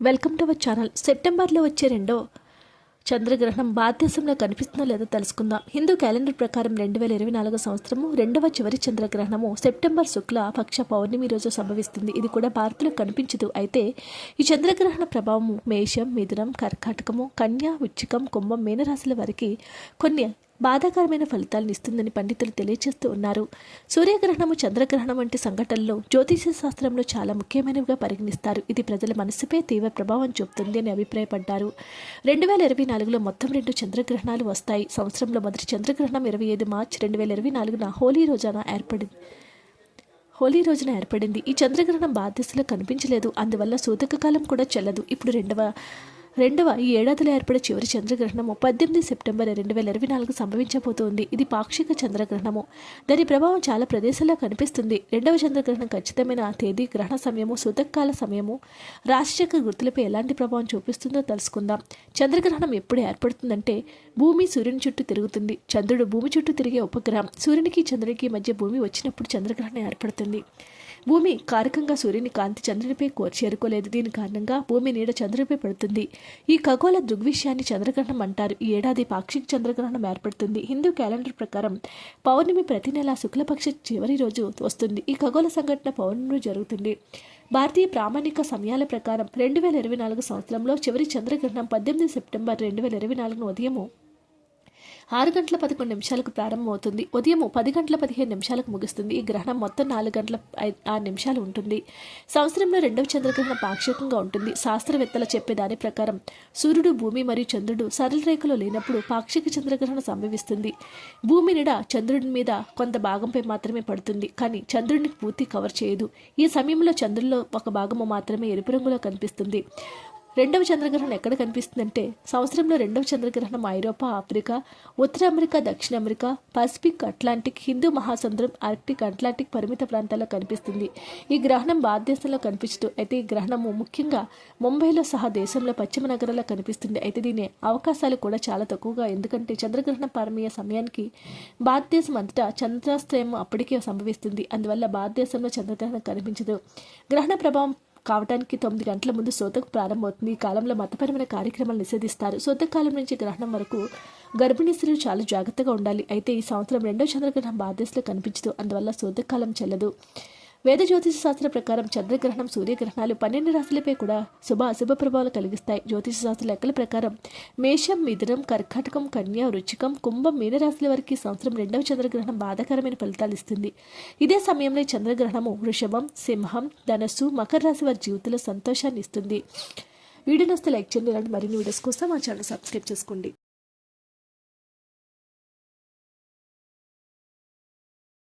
Welcome to our channel. సెప్టెంబర్లో వచ్చే రెండో చంద్రగ్రహణం భారతదేశంలో కనిపిస్తుందో లేదో తెలుసుకుందాం. హిందూ క్యాలెండర్ ప్రకారం రెండు వేల ఇరవై నాలుగు సంవత్సరము రెండవ చివరి చంద్రగ్రహణము సెప్టెంబర్ శుక్ల పక్ష పౌర్ణమి రోజు సంభవిస్తుంది. ఇది కూడా భారత్లో కనిపించదు. అయితే ఈ చంద్రగ్రహణ ప్రభావము మేషం మిథునం కర్కాటకము కన్యా వృచ్చికం కుంభం మీనరాశుల వారికి కొన్ని బాధాకరమైన ఫలితాలను ఇస్తుందని పండితులు తెలియజేస్తూ ఉన్నారు. సూర్యగ్రహణము చంద్రగ్రహణం వంటి సంఘటనలు జ్యోతిష శాస్త్రంలో చాలా ముఖ్యమైనవిగా పరిగణిస్తారు. ఇది ప్రజల మనసుపై తీవ్ర ప్రభావం చూపుతుంది అని అభిప్రాయపడ్డారు. రెండు వేల ఇరవై నాలుగులో మొత్తం రెండు చంద్రగ్రహణాలు వస్తాయి. సంవత్సరంలో మొదటి చంద్రగ్రహణం ఇరవై ఐదు మార్చి రెండు వేల ఇరవై నాలుగున హోలీ రోజున ఏర్పడింది హోలీ రోజున ఏర్పడింది. ఈ చంద్రగ్రహణం బాధ్యతలో కనిపించలేదు. అందువల్ల సూతక కాలం కూడా చెల్లదు. ఇప్పుడు రెండవ రెండవ ఈ ఏడాదిలో ఏర్పడే చివరి చంద్రగ్రహణము పద్దెనిమిది సెప్టెంబర్ రెండు వేల ఇరవై నాలుగు సంభవించబోతోంది. ఇది పాక్షిక చంద్రగ్రహణము. దాని ప్రభావం చాలా ప్రదేశాల్లో కనిపిస్తుంది. రెండవ చంద్రగ్రహణం ఖచ్చితమైన తేదీ గ్రహణ సమయము సుతకాల సమయము. రాశిచక్ర గుర్తులపై ఎలాంటి ప్రభావం చూపిస్తుందో తెలుసుకుందాం. చంద్రగ్రహణం ఎప్పుడు ఏర్పడుతుందంటే భూమి సూర్యుని చుట్టూ తిరుగుతుంది. చంద్రుడు భూమి చుట్టూ తిరిగే ఉపగ్రహం. సూర్యునికి చంద్రునికి మధ్య భూమి వచ్చినప్పుడు చంద్రగ్రహణం ఏర్పడుతుంది. భూమి కారకంగా సూర్యుని కాంతి చంద్రునిపై కో చేరుకోలేదు దీని కారణంగా భూమి నీడ చంద్రునిపై పడుతుంది. ఈ ఖగోళ దృగ్విషయాన్ని చంద్రగ్రహణం అంటారు. ఈ ఏడాది పాక్షిక చంద్రగ్రహణం ఏర్పడుతుంది. హిందూ క్యాలెండర్ ప్రకారం పౌర్ణమి ప్రతి నెల శుక్లపక్ష చివరి రోజు వస్తుంది. ఈ ఖగోళ సంఘటన పౌర్ణమి జరుగుతుంది. భారతీయ ప్రామాణిక సమయాల ప్రకారం రెండు వేల ఇరవై నాలుగు సంవత్సరంలో చివరి చంద్రగ్రహణం పద్దెనిమిది సెప్టెంబర్ రెండు వేల ఇరవై నాలుగున ఉదయము ఆరు గంటల పదకొండు నిమిషాలకు ప్రారంభమవుతుంది. ఉదయం పది గంటల పదిహేను నిమిషాలకు ముగుస్తుంది. ఈ గ్రహణం మొత్తం నాలుగు గంటల ఆరు నిమిషాలు ఉంటుంది. సంవత్సరంలో రెండవ చంద్రగ్రహణం పాక్షికంగా ఉంటుంది. శాస్త్రవేత్తలు చెప్పే దాని ప్రకారం సూర్యుడు భూమి మరియు చంద్రుడు సరళ రేఖలో లేనప్పుడు పాక్షిక చంద్రగ్రహణం సంభవిస్తుంది. భూమి నిడ చంద్రుడి మీద కొంత భాగంపై మాత్రమే పడుతుంది. కానీ చంద్రుడిని పూర్తి కవర్ చేయదు. ఈ సమయంలో చంద్రుల్లో ఒక భాగము మాత్రమే ఎరుపు రంగులో కనిపిస్తుంది. రెండవ చంద్రగ్రహణం ఎక్కడ కనిపిస్తుందంటే సంవత్సరంలో రెండవ చంద్రగ్రహణం ఐరోపా ఆఫ్రికా ఉత్తర అమెరికా దక్షిణ అమెరికా పసిఫిక్ అట్లాంటిక్ హిందూ మహాసముద్రం ఆర్కిటిక్ అట్లాంటిక్ పరిమిత ప్రాంతాల్లో కనిపిస్తుంది. ఈ గ్రహణం భారతదేశంలో కనిపించదు. అయితే ఈ గ్రహణము ముఖ్యంగా ముంబైలో సహా దేశంలో పశ్చిమ నగరాల్లో కనిపిస్తుంది. అయితే దీని అవకాశాలు కూడా చాలా తక్కువగా ఎందుకంటే చంద్రగ్రహణ ప్రారంభమయ్యే సమయానికి భారతదేశం అంతటా చంద్రాస్త్రయం అప్పటికే సంభవిస్తుంది. అందువల్ల భారతదేశంలో చంద్రగ్రహణం కనిపించదు. గ్రహణ ప్రభావం కావడానికి తొమ్మిది గంటల ముందు సోతకు ప్రారంభమవుతుంది. ఈ కాలంలో మతపరమైన కార్యక్రమాలు నిషేధిస్తారు. సోతక కాలం నుంచి గ్రహణం వరకు గర్భిణీ స్త్రీలు చాలా జాగ్రత్తగా ఉండాలి. అయితే ఈ సంవత్సరం రెండో చంద్రగ్రహణం భారతదేశంలో కనిపించదు. అందువల్ల శోతకాలం చెల్లదు. వేద జ్యోతిష శాస్త్ర ప్రకారం చంద్రగ్రహణం సూర్యగ్రహణాలు పన్నెండు రాశులపై కూడా శుభ అశుభ ప్రభావాలు కలిగిస్తాయి. జ్యోతిష శాస్త్ర లెక్కల ప్రకారం మేషం మిథునం కర్కాటకం కన్య వృచ్చికం కుంభం మీనరాశుల వారికి సంవత్సరం రెండవ చంద్రగ్రహణం బాధాకరమైన ఫలితాలు ఇస్తుంది. ఇదే సమయంలో చంద్రగ్రహణము వృషభం సింహం ధనస్సు మకర రాశి వారి జీవితంలో సంతోషాన్ని ఇస్తుంది. వీడియో లైక్ చేయండి ఇలాంటి మరిన్ని వీడియోస్ కోసం మా ఛానల్ సబ్స్క్రైబ్ చేసుకోండి.